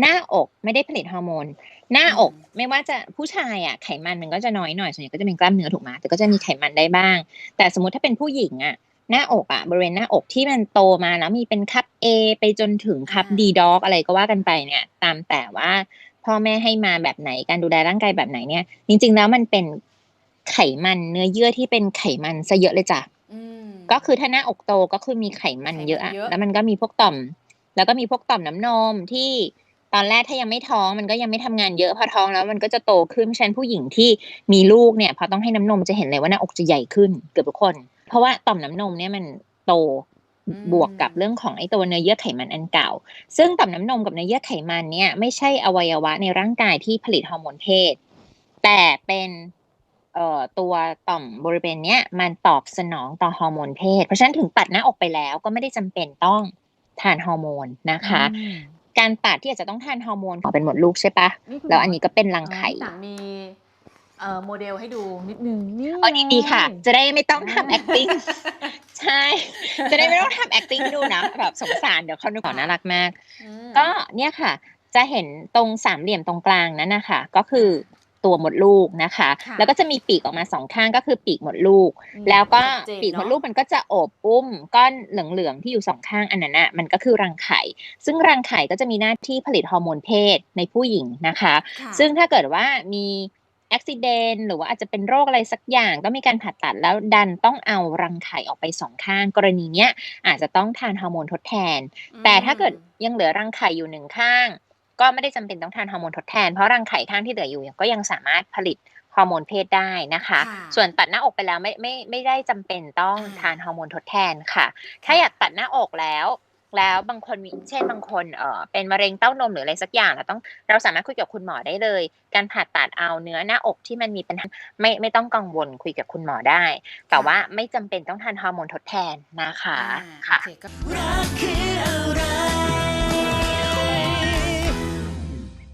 หน้าอกไม่ได้ผลิตฮอร์โมน หน้าอกไม่ว่าจะผู้ชายอะไขมันมันก็จะน้อยหน่อยส่วนใหญ่ก็จะเป็นกล้ามเนื้อถูกไหมแต่ก็จะมีไขมันได้บ้าง แต่สมมุติถ้าเป็นผู้หญิงอะหน้าอกอะบริเวณหน้าอกที่มันโตมาแล้วมีเป็นคัพ A ไปจนถึงคัพอ่า D dog อะไรก็ว่ากันไปเนี่ย ตามแต่ว่าพ่อแม่ให้มาแบบไหนการดูแลร่างกายแบบไหนเนี่ย จริง ๆ แล้วมันเป็นไขมันเนื้อเยื่อที่เป็นไขมันซะเยอะเลยจ้ะอืมก็คือถ้าหน้าอกโตก็คือมีไขมันเยอะอะไขมันเยอะแล้วมันก็มีพวกต่อม แล้วก็มีพวกต่อมน้ำนมที่ ตอนแรกถ้ายังไม่ท้องมันก็ยังไม่ทำงานเยอะพอท้องแล้วมันก็จะโตขึ้นเพราะฉะนันผู้หญิงที่มีลูกเนี่ยพอต้องให้น้ำนมจะเห็นเลยว่าหน้าอกจะใหญ่ขึ้นเกือบทุกคน เพราะว่าต่อมน้ำนมเนี่ยมันโตบวกกับเรื่องของไอ้ตัวเนื้อเยื่อไขมันอันเก่า ซึ่งต่อมน้ำนมกับเนื้อเยื่อไขมันเนี่ยไม่ใช่อวัยวะในร่างกายที่ผลิตฮอร์โมนเพศ แต่เป็นเอ่อตัวต่อมบริเวณเนี้ยมันตอบสนองต่อฮอร์โมนเพศ เพราะฉะนั้นถึงตัดหน้าอกไปแล้วก็ไม่ได้จำเป็นต้องทานฮอร์โมนนะคะอืม การตัดที่อาจจะต้องทานฮอร์โมนขอเป็นหมดลูกใช่ปะนี่คุณแล้วหมอันนี้ก็เป็นรังไข่ต่างมีเอ่อโมเดลให้ดูนิดนึงนี่อ๋อนี่ดีค่ะไงจะได้ไม่ต้องทำอ่า acting ใช่ จะได้ไม่ต้องทำ acting ให้ดูนะแบบสงสารเดี๋ยวเขาดูขอน่ารักมากอืมก็เนี่ยค่ะ จะเห็นตรงสามเหลี่ยมตรงกลางนั้นนะคะก็คือ ตัวมดลูกนะคะค่ะแล้วก็จะมีปีกออกมาสองข้างก็คือปีกมดลูกอืมแล้วก็ชัดเจนปีกมดเนอะลูกมันก็จะโอบอุ้มก้อนเหลืองๆที่อยู่สองข้างอันนั้นน่ะมันก็คือรังไข่ ซึ่งรังไข่ก็จะมีหน้าที่ผลิตฮอร์โมนเพศในผู้หญิงนะคะค่ะซึ่งถ้าเกิดว่ามีอุบิเหตุหรือว่าอาจจะเป็นโรคอะไรสักอย่างต้องมีการผ่าตัดแล้วดันต้องเอารังไข่ออกไปสองข้าง กรณีเนี้ยอาจจะต้องทานฮอร์โมนทดแทน แต่ถ้าเกิดยังเหลือรังไข่อยู่หนึ่งข้าง ก็ไม่ได้จำเป็นต้องทานฮอร์โมนทดแทน เพราะรังไข่ข้างที่เหลืออยู่ก็ยังสามารถผลิตฮอร์โมนเพศได้นะคะค่ะส่วนตัดหน้าอกไปแล้วไม่ไม่ไม่ได้จำเป็นต้องอ่าทานฮอร์โมนทดแทนค่ะ ถ้าอยากตัดหน้าอกแล้ว แล้วบางคนมีเช่นบางคนเออเป็นมะเร็งเต้านมหรืออะไรสักอย่างเราต้องเราสามารถคุยกับคุณหมอได้เลย การผ่าตัดเอาเนื้อหน้าอกที่มันมีปัญหาไม่ไม่ต้องกังวลคุยกับคุณหมอได้ แต่ว่าไม่จำเป็นต้องทานฮอร์โมนทดแทนนะคะอ่าค่ะ